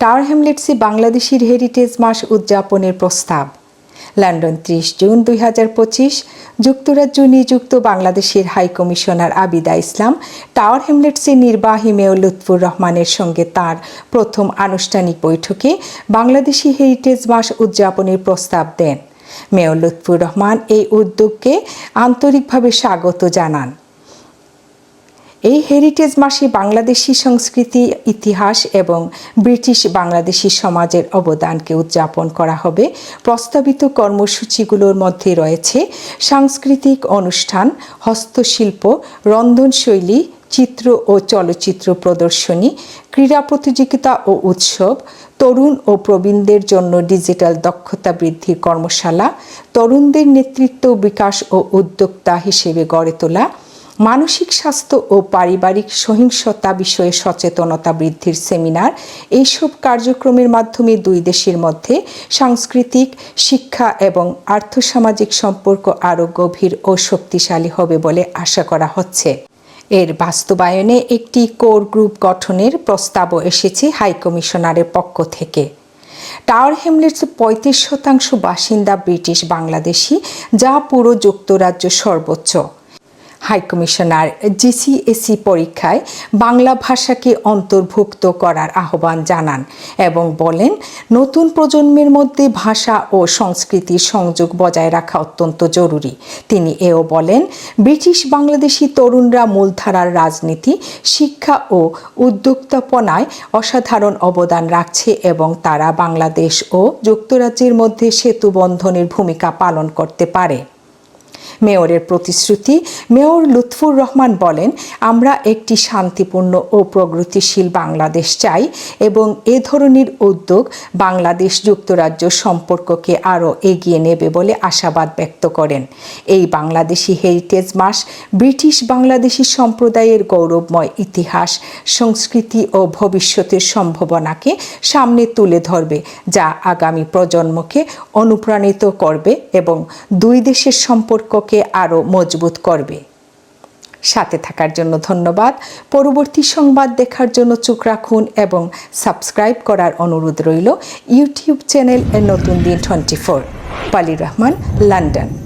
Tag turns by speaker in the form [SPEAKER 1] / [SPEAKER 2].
[SPEAKER 1] Tower হ্যামলেটসে বাংলাদেশের heritage মাস উদযাপনের প্রস্তাব। লন্ডন ত্রিশ জুন দুই হাজার পঁচিশ, যুক্তরাজ্য নিযুক্ত বাংলাদেশের high commissioner Abida Islam Tower হ্যামলেটসের নির্বাহী মেয়র লুৎফুর রহমানের সঙ্গে তার প্রথম আনুষ্ঠানিক বৈঠকে বাংলাদেশি হেরিটেজ মাস উদযাপনের প্রস্তাব দেন। মেয়র লুৎফুর রহমান এই উদ্যোগকে আন্তরিকভাবে স্বাগত জানান। এই হেরিটেজ মাসে বাংলাদেশি সংস্কৃতি, ইতিহাস এবং ব্রিটিশ বাংলাদেশি সমাজের অবদানকে উদযাপন করা হবে। প্রস্তাবিত কর্মসূচিগুলোর মধ্যে রয়েছে সাংস্কৃতিক অনুষ্ঠান, হস্তশিল্প, রন্ধনশৈলী, চিত্র ও চলচ্চিত্র প্রদর্শনী, ক্রীড়া প্রতিযোগিতা ও উৎসব, তরুণ ও প্রবীণদের জন্য ডিজিটাল দক্ষতা বৃদ্ধির কর্মশালা, তরুণদের নেতৃত্ব বিকাশ ও উদ্যোক্তা হিসেবে গড়ে তোলা মানসিক স্বাস্থ্য ও পারিবারিক সহিংসতা বিষয়ে সচেতনতা বৃদ্ধির সেমিনার, এইসব কার্যক্রমের মাধ্যমে দুই দেশের মধ্যে সাংস্কৃতিক, শিক্ষা এবং আর্থসামাজিক সম্পর্ক আরও গভীর ও শক্তিশালী হবে বলে আশা করা হচ্ছে। এর বাস্তবায়নে একটি কোর গ্রুপ গঠনের প্রস্তাবও এসেছে হাইকমিশনারের পক্ষ থেকে। টাওয়ার হ্যামলেটস পঁয়ত্রিশ শতাংশ বাসিন্দা ব্রিটিশ বাংলাদেশি, যা পুরো যুক্তরাজ্য সর্বোচ্চ। হাইকমিশনার জিসিএসি পরীক্ষায় বাংলা ভাষাকে অন্তর্ভুক্ত করার আহ্বান জানান এবং বলেন, নতুন প্রজন্মের মধ্যে ভাষা ও সংস্কৃতির সংযোগ বজায় রাখা অত্যন্ত জরুরি। তিনি এও বলেন, ব্রিটিশ বাংলাদেশি তরুণরা মূলধারার রাজনীতি, শিক্ষা ও উদ্যোক্তাপনায় অসাধারণ অবদান রাখছে এবং তারা বাংলাদেশ ও যুক্তরাজ্যের মধ্যে সেতু বন্ধনের ভূমিকা পালন করতে পারে। মেয়রের প্রতিশ্রুতি। মেয়র লুৎফুর রহমান বলেন, আমরা একটি শান্তিপূর্ণ ও প্রগতিশীল বাংলাদেশ চাই এবং এ ধরনের উদ্যোগ বাংলাদেশ যুক্তরাজ্য সম্পর্ককে আরও এগিয়ে নেবে বলে আশাবাদ ব্যক্ত করেন। এই বাংলাদেশি হেরিটেজ মাস ব্রিটিশ বাংলাদেশি সম্প্রদায়ের গৌরবময় ইতিহাস, সংস্কৃতি ও ভবিষ্যতের সম্ভাবনাকে সামনে তুলে ধরবে, যা আগামী প্রজন্মকে অনুপ্রাণিত করবে এবং দুই দেশের সম্পর্ককে আরও মজবুত করবে। সাথে থাকার জন্য ধন্যবাদ। পরবর্তী সংবাদ দেখার জন্য চোখ রাখুন এবং সাবস্ক্রাইব করার অনুরোধ রইল। ইউটিউব চ্যানেল নতুন দিন টোয়েন্টি ফোর। পালি রহমান, লন্ডন।